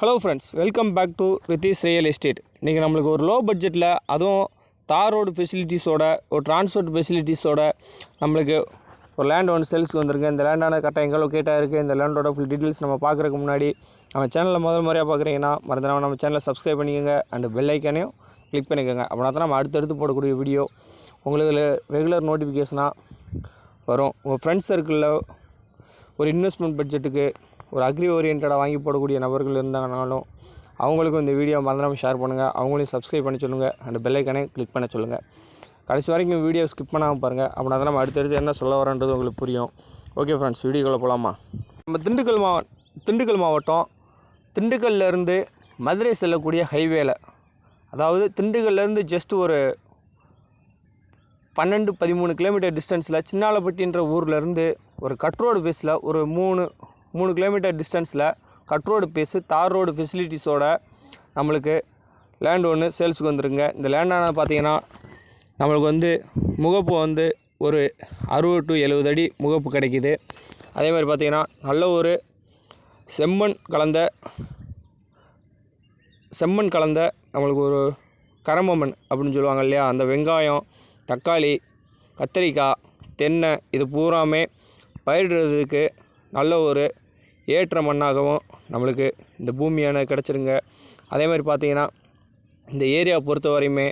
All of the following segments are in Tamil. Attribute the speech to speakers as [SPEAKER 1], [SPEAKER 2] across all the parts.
[SPEAKER 1] Hello friends welcome back to Ritheesh real estate இன்றைக்கி நம்மளுக்கு ஒரு லோ பட்ஜெட்டில் அதுவும் தார் ரோடு ஃபெசிலிட்டிஸோட ஒரு டிரான்ஸ்போர்ட் ஃபெசிலிட்டிஸோட நம்மளுக்கு ஒரு லேண்ட் ஒன்று சேல்ஸ்க்கு வந்திருக்கு. இந்த லேண்டான கரெக்டாக எங்கே லொக்கேட்டாக இருக்குது இந்த லேண்டோட ஃபுல் டீட்டெயில்ஸ் நம்ம பார்க்குறதுக்கு முன்னாடி நம்ம சேனலில் முதல் முறையாக பார்க்குறீங்கன்னா மறந்துடாம நம்ம சேனலை சப்ஸ்கிரைப் பண்ணிக்கோங்க அண்ட் பெல் ஐக்கானையும் கிளிக் பண்ணிக்கோங்க. அப்படின்னா தான் நம்ம அடுத்தடுத்து போடக்கூடிய வீடியோ உங்களுக்கு ரெகுலர் நோட்டிஃபிகேஷனாக வரும். உங்கள் ஃப்ரெண்ட்ஸ் சர்க்கிளில் ஒரு இன்வெஸ்ட்மெண்ட் பட்ஜெட்டுக்கு ஒரு அக்ரி ஓரியன்டாக வாங்கி போடக்கூடிய நபர்கள் இருந்தாங்கனாலும் அவங்களுக்கும் இந்த வீடியோ மறந்துடாமல் ஷேர் பண்ணுங்கள் அவங்களையும் சப்ஸ்கிரைப் பண்ண சொல்லுங்கள் அண்ட் பெல்லைக்கனே கிளிக் பண்ண சொல்லுங்கள் கடைசி வரைக்கும் வீடியோ ஸ்கிப் பண்ணாமல் பாருங்கள் அப்படின்னா தான் நம்ம அடுத்தடுத்து என்ன சொல்ல வரேன்றது உங்களுக்கு புரியும். ஓகே ஃப்ரெண்ட்ஸ் வீடியோக்குள்ளே போகலாமா நம்ம திண்டுக்கல் மாவ திண்டுக்கல் மாவட்டம் திண்டுக்கல்லேருந்து மதுரை செல்லக்கூடிய ஹைவேல அதாவது திண்டுக்கல்லேருந்து ஜஸ்ட் ஒரு பன்னெண்டு பதிமூணு கிலோமீட்டர் டிஸ்டன்ஸில் சின்னாலப்பட்டின்ற ஊர்லேருந்து ஒரு கட்ரோடு பேஸில் ஒரு மூணு மூணு கிலோமீட்டர் டிஸ்டன்ஸில் cut road base tar road ஃபெசிலிட்டிஸோட நம்மளுக்கு லேண்ட் ஒன்று சேல்ஸுக்கு வந்துருங்க. இந்த லேண்டான பார்த்தீங்கன்னா நம்மளுக்கு வந்து முகப்பு வந்து ஒரு அறுபது டு எழுபது அடி முகப்பு கிடைக்கிது. அதே மாதிரி பார்த்திங்கன்னா நல்ல ஒரு செம்மண் கலந்த செம்மண் கலந்த நம்மளுக்கு ஒரு கரம்பமண் அப்படின்னு சொல்லுவாங்க இல்லையா? அந்த வெங்காயம் தக்காளி கத்திரிக்காய் தென்னை இது பூராமே பயிரிடுறதுக்கு நல்ல ஒரு ஏற்ற மண்ணாகவும் நம்மளுக்கு இந்த பூமியான கிடச்சிருங்க. அதே மாதிரி பார்த்தீங்கன்னா இந்த ஏரியா பொறுத்த வரையுமே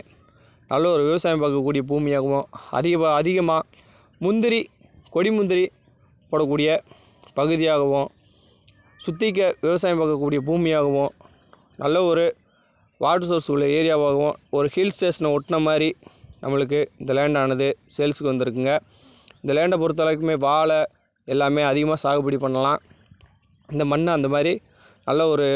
[SPEAKER 1] நல்ல ஒரு விவசாயம் பார்க்கக்கூடிய பூமியாகவும் அதிக அதிகமாக முந்திரி கொடி முந்திரி போடக்கூடிய பகுதியாகவும் சுத்திக்க விவசாயம் பார்க்கக்கூடிய பூமியாகவும் நல்ல ஒரு வாட்டர் சோர்ஸ் உள்ள ஏரியாவாகவும் ஒரு ஹில் ஸ்டேஷனை ஒட்டின மாதிரி நம்மளுக்கு இந்த லேண்டானது சேல்ஸுக்கு வந்திருக்குங்க. இந்த லேண்டை பொறுத்த வரைக்குமே வாழை எல்லாமே அதிகமாக சாகுபடி பண்ணலாம். இந்த மண் அந்த மாதிரி நல்ல ஒரு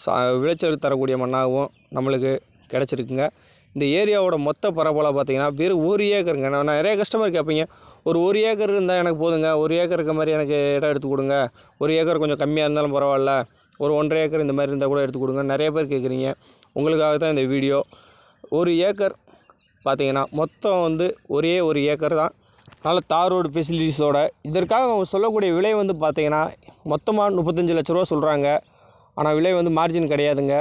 [SPEAKER 1] சா விளைச்சல் தரக்கூடிய மண்ணாகவும் நம்மளுக்கு கிடச்சிருக்குங்க. இந்த ஏரியாவோட மொத்த பரப்பளவு பார்த்தீங்கன்னா வெறும் ஒரு ஏக்கருங்க. நான் நிறைய கஸ்டமர் கேட்பீங்க ஒரு ஒரு ஏக்கர் இருந்தால் எனக்கு போதுங்க. ஒரு ஏக்கர் இருக்க மாதிரி எனக்கு இடம் எடுத்து கொடுங்க. ஒரு ஏக்கர் கொஞ்சம் கம்மியாக இருந்தாலும் பரவாயில்ல. ஒரு ஒன்றரை ஏக்கர் இந்த மாதிரி இருந்தால் கூட எடுத்து கொடுங்க. நிறைய பேர் கேட்குறீங்க. உங்களுக்காக தான் இந்த வீடியோ. ஒரு ஏக்கர் பார்த்திங்கன்னா மொத்தம் வந்து ஒரே ஒரு ஏக்கர் தான். நல்ல தார் ரோடு ஃபெசிலிட்டிஸோட இதற்காக அவங்க சொல்லக்கூடிய விலை வந்து பார்த்தீங்கன்னா மொத்தமாக முப்பத்தஞ்சு லட்ச ரூபா சொல்கிறாங்க ஆனால் விலை வந்து மார்ஜின் கிடையாதுங்க.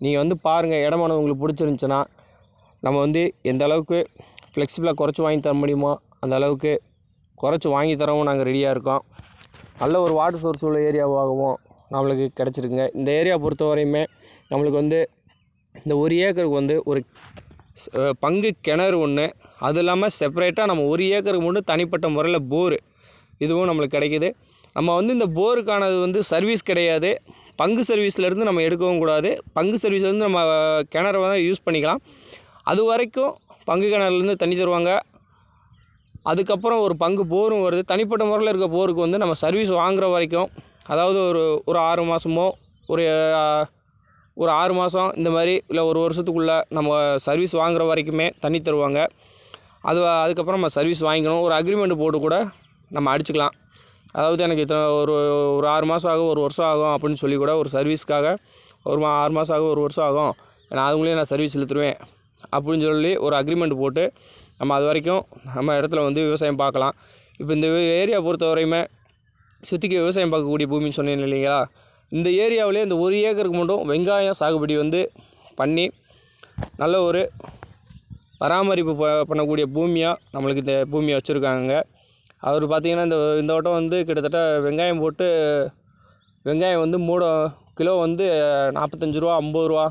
[SPEAKER 1] நீங்கள் வந்து பாருங்கள் இடமான உங்களுக்கு பிடிச்சிருந்துச்சுன்னா நம்ம வந்து எந்த அளவுக்கு ஃப்ளெக்சிபிளாக குறைச்சி வாங்கி தர முடியுமோ அந்த அளவுக்கு குறைச்சி வாங்கி தரவும் நாங்கள் ரெடியாக இருக்கோம். நல்ல ஒரு வாட்டர் சோர்ஸ் உள்ள ஏரியாவாகவும் நம்மளுக்கு கிடச்சிருக்குங்க. இந்த ஏரியா பொறுத்த வரையுமே நம்மளுக்கு வந்து இந்த ஒரு ஏக்கருக்கு வந்து ஒரு பங்கு கிணறு ஒன்று அது இல்லாமல் செப்பரேட்டாக நம்ம ஒரு ஏக்கருக்கு மட்டும் தனிப்பட்ட முறையில் போரு. இதுவும் நம்மளுக்கு கிடைக்கிது. நம்ம வந்து இந்த போருக்கானது வந்து சர்வீஸ் கிடையாது. பங்கு சர்வீஸ்லேருந்து நம்ம எடுக்கவும் கூடாது. பங்கு சர்வீஸ்லேருந்து நம்ம கிணறு தான் யூஸ் பண்ணிக்கலாம். அது வரைக்கும் பங்கு கிணறுலேருந்து தண்ணி தருவாங்க. அதுக்கப்புறம் ஒரு பங்கு போரும் வருது. தனிப்பட்ட முறையில் இருக்க போருக்கு வந்து நம்ம சர்வீஸ் வாங்குகிற வரைக்கும் அதாவது ஒரு ஒரு ஆறு மாதமோ ஒரு ஒரு ஆறு மாதம் இந்த மாதிரி இல்லை ஒரு வருஷத்துக்குள்ளே நம்ம சர்வீஸ் வாங்குற வரைக்குமே தண்ணி தருவாங்க. அது அதுக்கப்புறம் நம்ம சர்வீஸ் வாங்கிக்கணும். ஒரு அக்ரிமெண்ட் போட்டு கூட நம்ம அடிச்சுக்கலாம். அதாவது எனக்கு இத்தனை ஒரு ஒரு ஆறு மாதம் ஆகும் ஒரு வருஷம் ஆகும் அப்படின்னு சொல்லி கூட ஒரு சர்வீஸ்க்காக ஒரு மா ஆறு மாதம் ஆகும் ஒரு வருஷம் ஆகும். நான் அதுங்களையும் நான் சர்வீஸ் இழுத்துருவேன். அப்படின்னு சொல்லி ஒரு அக்ரிமெண்ட் போட்டு நம்ம அது வரைக்கும் நம்ம இடத்துல வந்து விவசாயம் பார்க்கலாம். இப்போ இந்த ஏரியா பொறுத்த வரையுமே சுற்றிக்கு விவசாயம் பார்க்கக்கூடிய பூமின்னு சொன்னேன் இல்லைங்களா? இந்த ஏரியாவிலே இந்த ஒரு ஏக்கருக்கு மட்டும் வெங்காயம் சாகுபடி வந்து பண்ணி நல்ல ஒரு பராமரிப்பு ப- பண்ணக்கூடிய பூமியாக நம்மளுக்கு இந்த பூமியை வச்சுருக்காங்க. அவர் பார்த்திங்கன்னா இந்த இந்த வட்டம் வந்து கிட்டத்தட்ட வெங்காயம் போட்டு வெங்காயம் வந்து மூட கிலோ வந்து நாற்பத்தஞ்சு ரூபா ஐம்பது ரூபா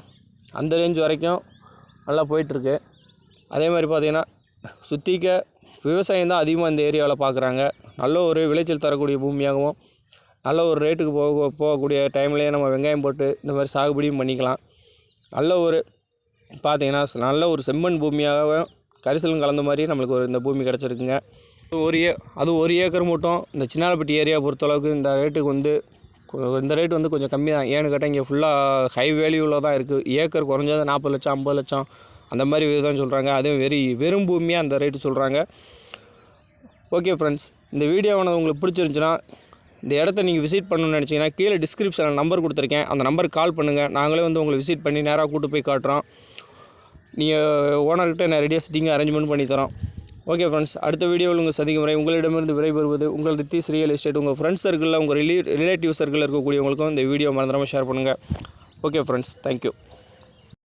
[SPEAKER 1] அந்த ரேஞ்ச் வரைக்கும் நல்லா போயிட்டுருக்கு. அதே மாதிரி பார்த்திங்கன்னா சுற்றிக்க விவசாயம் தான் அதிகமாக இந்த ஏரியாவில் பார்க்குறாங்க நல்ல ஒரு விளைச்சல் தரக்கூடிய பூமியாகவும் நல்ல ஒரு ரேட்டுக்கு போக போகக்கூடிய டைம்லேயே நம்ம வெங்காயம் போட்டு இந்த மாதிரி சாகுபடியும் பண்ணிக்கலாம். நல்ல ஒரு பார்த்தீங்கன்னா நல்ல ஒரு செம்மண் பூமியாகவும் கரிசலும் கலந்த மாதிரி நம்மளுக்கு ஒரு இந்த பூமி கிடச்சிருக்குங்க. ஒரு ஏ அது ஒரு ஏக்கர் மட்டும். இந்த சின்னாலப்பட்டி ஏரியா பொறுத்தளவுக்கு இந்த ரேட்டுக்கு வந்து இந்த ரேட் வந்து கொஞ்சம் கம்மி தான். ஏன்னு கேட்டால் இங்கே ஃபுல்லாக ஹை வேல்யூவில் தான் இருக்குது ஏக்கர் குறைஞ்சது நாற்பது லட்சம் ஐம்பது லட்சம் அந்த மாதிரி தான் சொல்கிறாங்க அதுவும் வெறி வெறும் பூமியாக அந்த ரேட்டு சொல்கிறாங்க ஓகே ஃப்ரெண்ட்ஸ் இந்த வீடியோவானது உங்களுக்கு பிடிச்சிருந்துச்சுன்னா இந்த இடத்த நீங்கள் விசிட் பண்ணணும்னு நினச்சிங்கன்னா கீழே டிஸ்கிரிப்ஷனில் நம்பர் கொடுத்துருக்கேன். அந்த நம்பருக்கு கால் பண்ணுங்கள் நாங்களே வந்து உங்களை விசிட் பண்ணி நேராக கூட்டு போய் காட்டுறோம். நீங்கள் ஓனர்கிட்ட நான் ரெடியாக சிட்டிங் அரேஞ்ச்மெண்ட் பண்ணி தரோம். ஓகே ஃப்ரெண்ட்ஸ் அடுத்த வீடியோவில் உங்கள் சந்திக்கும் முறை உங்களிடமிருந்து விடைபெறுவது உங்கள் ரித்தீஸ் ரியல் எஸ்டேட் உங்கள் ஃப்ரெண்ட்ஸ் சர்க்கிளில் உங்கள் ரிலே ரிலேட்டிவ் சர்க்கிளில் இருக்கக்கூடியவங்களுக்கும் இந்த வீடியோ மறந்துடாமல் ஷேர் பண்ணுங்கள் ஓகே ஃப்ரெண்ட்ஸ் தேங்க்யூ